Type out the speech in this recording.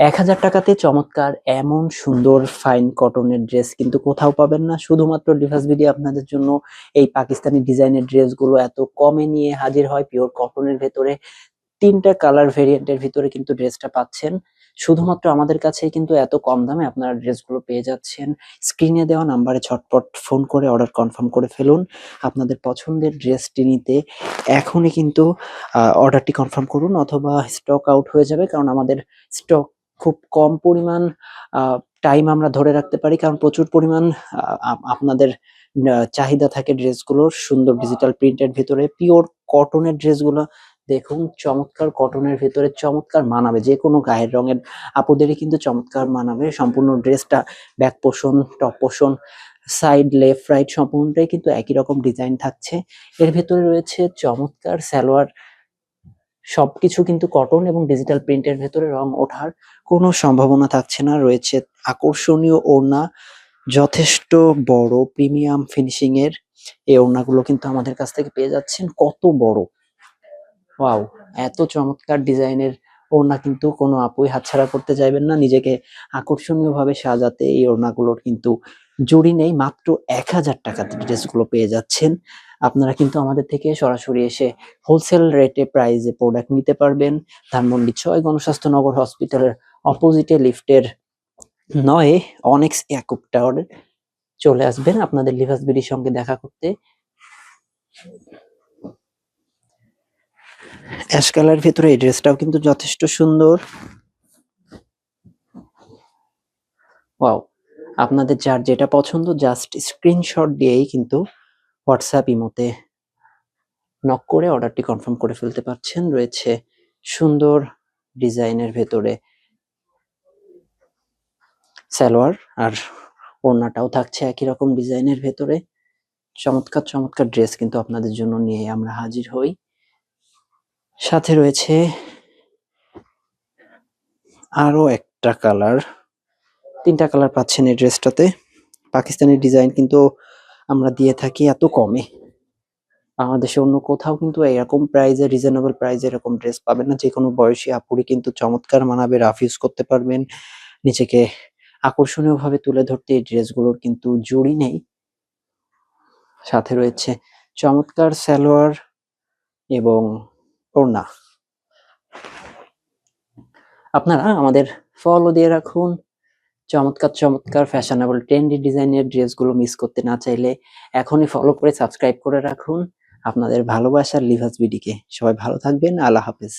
এক হাজার টাকাতে চমৎকার, এমন সুন্দর ফাইন কটনের ড্রেস কিন্তু কোথাও পাবেন না। শুধুমাত্র ডিভাস বিডি আপনাদের জন্য এই পাকিস্তানি ডিজাইনের ড্রেসগুলো এত কমে নিয়ে হাজির হয়। পিওর কটনের ভেতরে তিনটা কালার ভেরিয়েন্টের ভিতরে কিন্তু ড্রেসটা পাচ্ছেন। শুধুমাত্র আমাদের কাছেই কিন্তু এত কম দামে আপনারা ড্রেসগুলো পেয়ে যাচ্ছেন। স্ক্রিনে দেওয়া নাম্বারে ঝটপট ফোন করে অর্ডার কনফার্ম করে ফেলুন। আপনাদের পছন্দের ড্রেসটি নিতে এখনই কিন্তু অর্ডারটি কনফার্ম করুন অথবা স্টক আউট হয়ে যাবে। কারণ আমাদের স্টক খুব কম পরিমাণ টাইম আমরা ধরে রাখতে পারি। কারণ প্রচুর পরিমাণ আপনাদের চাহিদা থাকে ড্রেসগুলোর। সুন্দর ডিজিটাল প্রিন্টের ভিতরে। পিওর কটনের ড্রেসগুলো দেখুন চমৎকার কটনের ভিতরে চমৎকার মানাবে। যে কোনো গায়ের রঙের আপুদেরই কিন্তু চমৎকার মানাবে। সম্পূর্ণ ড্রেসটা ব্যাক পোষণ টপ পোষণ সাইড লেফট রাইট সম্পূর্ণটাই কিন্তু একই রকম ডিজাইন থাকছে। এর ভেতরে রয়েছে চমৎকার সালোয়ার সবকিছু কিন্তু কটন এবং ডিজিটাল প্রিন্টের ভেতরে রং ওঠার কোনো সম্ভাবনা থাকছে না। রয়েছে আকর্ষণীয় ওড়না, যথেষ্ট বড় প্রিমিয়াম ফিনিশিং এর এই ওড়নাগুলো কিন্তু আমাদের কাছ থেকে পেয়ে যাচ্ছেন। কত বড়! ওয়াও! এত চমৎকার ডিজাইনের ওড়না কিন্তু কোনো আপুই হাতছাড়া করতে চাইবেন না। নিজেকে আকর্ষণীয় ভাবে সাজাতে এই ওড়নাগুলোর কিন্তু জুড়ি নেই। মাত্র এক হাজার টাকাতে ড্রেসগুলো পেয়ে যাচ্ছেন। আপনারা কিন্তু আমাদের থেকে সরাসরি এসে হোলসেল রেটে প্রাইজে প্রোডাক্ট নিতে পারবেন। ধানমন্ডি ছয় গণস্বাস্থ্য নগর হসপিটালের অপোজিটে লিফটের নয় অনেক্স ইয়াকুব টাওয়ারে চলে আসবেন আপনাদের লিভাস বিডির সঙ্গে দেখা করতে। অ্যাশ কালার ভেতরে এই ড্রেসটাও কিন্তু যথেষ্ট সুন্দর। ওয়াও আপনাদের যার যেটা পছন্দ জাস্ট স্ক্রিনশট দিয়েই কিন্তু হোয়াটসঅ্যাপ ইমোতে নক করে অর্ডারটি কনফার্ম করে ফেলতে পারছেন। রয়েছে সুন্দর ডিজাইনের ভেতরে সালোয়ার আর ওড়নাটাও থাকছে একই রকম ডিজাইনের ভেতরে। চমৎকার চমৎকার ড্রেস কিন্তু আপনাদের জন্য নিয়ে আমরা হাজির হই। সাথে রয়েছে আরও একটা কালার তিনটা কালার পাচ্ছেন এই ড্রেসটাতে পাকিস্তানি ডিজাইন কিন্তু আমরা দিয়ে থাকি এত কমে। বাংলাদেশে অন্য কোথাও কিন্তু এরকম প্রাইজে রিজনেবল প্রাইজে এরকম ড্রেস পাবেন না। যে কোনো বয়সী আপুরি কিন্তু চমৎকার মানাবে রাফ ইউজ করতে পারবেন। নিজেকে আকর্ষণীয় ভাবে তুলে ধরতে এই ড্রেসগুলোর কিন্তু জুড়ি নেই। সাথে রয়েছে চমৎকার সালোয়ার এবং ওড়না। আপনারা আমাদের ফলো দিয়ে রাখুন। চমৎকার চমৎকার ফ্যাশনেবল ট্রেন্ডি ডিজাইনের ড্রেসগুলো মিস করতে না চাইলে এখনই ফলো করে সাবস্ক্রাইব করে রাখুন। আপনাদের ভালোবাসার লিভাস বিডিকে। সবাই ভালো থাকবেন। আল্লাহ হাফেজ।